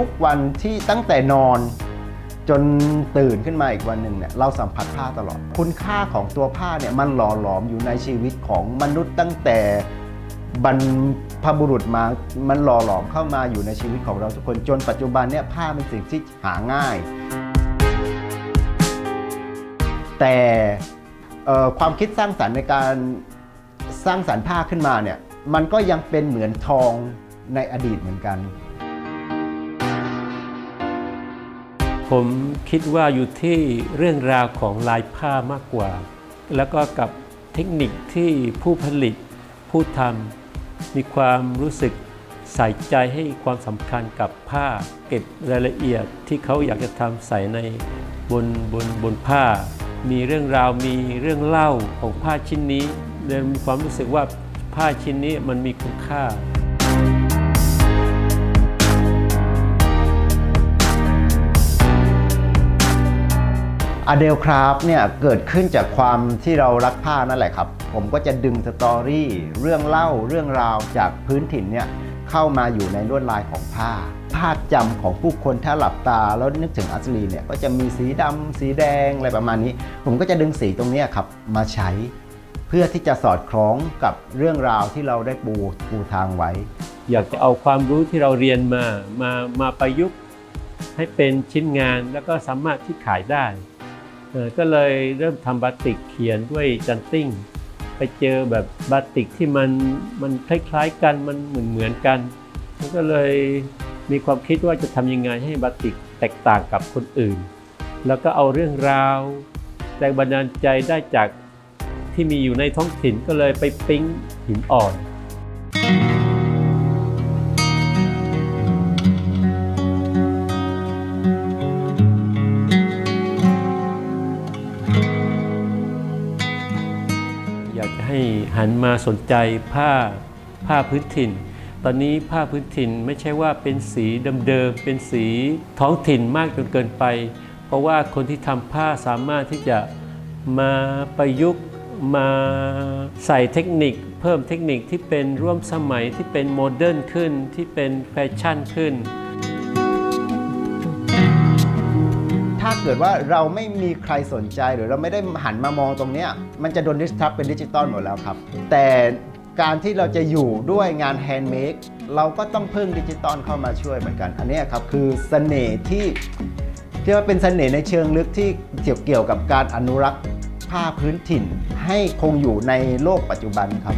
ทุกวันที่ตั้งแต่นอน จนตื่นขึ้นมาอีกวันหนึ่งเนี่ยเราสัมผัสผ้าตลอด คุณค่าของตัวผ้าเนี่ยมันหล่อหลอมอยู่ในชีวิตของมนุษย์ตั้งแต่บรรพบุรุษมา มันหล่อหลอมเข้ามาอยู่ในชีวิตของเราทุกคนจนปัจจุบันเนี่ยผ้าเป็นสิ่งที่หาง่าย แต่ความคิดสร้างสรรค์ในการสร้างสรรค์ผ้าขึ้นมาเนี่ยมันก็ยังเป็นเหมือนทองในอดีตเหมือนกัน ผมคิดว่าอยู่ที่เรื่องราวของลายผ้ามากกว่า แล้วก็กับเทคนิคที่ผู้ผลิตผู้ทำมีความรู้สึกใส่ใจให้ความสำคัญกับผ้า เก็บรายละเอียดที่เขาอยากจะทำใส่ในบนบนบนผ้า มีเรื่องราวมีเรื่องเล่าของผ้าชิ้นนี้เลยมีความรู้สึกว่าผ้าชิ้นนี้มันมีคุณค่า อเดลคราฟเนี่ยเกิดขึ้นจากความที่เรารักผ้านั่นแหละครับ ผมก็จะดึงสตอรี่เรื่องเล่าเรื่องราวจากพื้นถิ่นเนี่ยเข้ามาอยู่ในลวดลายของผ้า ภาพจำของผู้คนถ้าหลับตา แล้วนึกถึงอัศรีเนี่ยก็จะมีสีดำสีแดงอะไรประมาณนี้ ผมก็จะดึงสีตรงนี้ครับมาใช้ เพื่อที่จะสอดคล้องกับเรื่องราวที่เราได้ปูปูทางไว้ อยากจะเอาความรู้ที่เราเรียนมามามาประยุกต์ให้เป็นชิ้นงานแล้วก็สามารถที่ขายได้ ก็เลยเริ่มทำบาติกเขียนด้วยจันติ้ง ไปเจอแบบบาติกที่มันมันคล้ายๆกันมันเหมือนเหมือนๆกันมันก็เลยมีความคิดว่าจะทำยังไงให้บาติกแตกต่างกับคนอื่น แล้วก็เอาเรื่องราวแรงบันดาลใจได้จากที่มีอยู่ในท้องถิ่นก็เลยไปปิ๊งหินอ่อนอย ให้หันมาสนใจผ้าผ้าพื้นถิ่น ตอนนี้ผ้าพื้นถิ่นไม่ใช่ว่าเป็นสีเดิมๆเป็นสีท้องถิ่นมากจนเกินไป เพราะว่าคนที่ทำผ้าสามารถที่จะมาประยุกต์มาใส่เทคนิค เพิ่มเทคนิคที่เป็นร่วมสมัยที่เป็นโมเดิร์นขึ้นที่เป็นแฟชั่นขึ้นาเกิดว่าเราไม่มีใครสนใจหรือเราไม่ได้หันมามองตรงนี้มันจะโดนดิสทับเป็นดิจิตอลหมดแล้วครับ แต่การที่เราจะอยู่ด้วยงานแฮนด์เมดเราก็ต้องพึ่งดิจิตอลเข้ามาช่วยเหมือนกัน อันนี้ครับคือเสน่ห์ที่ที่ว่าเป็นเสน่ห์ในเชิงลึกที่เกี่ยวเกี่ยวกับการอนุรักษ์ผ้าพื้นถิ่นให้คงอยู่ในโลกปัจจุบันครับ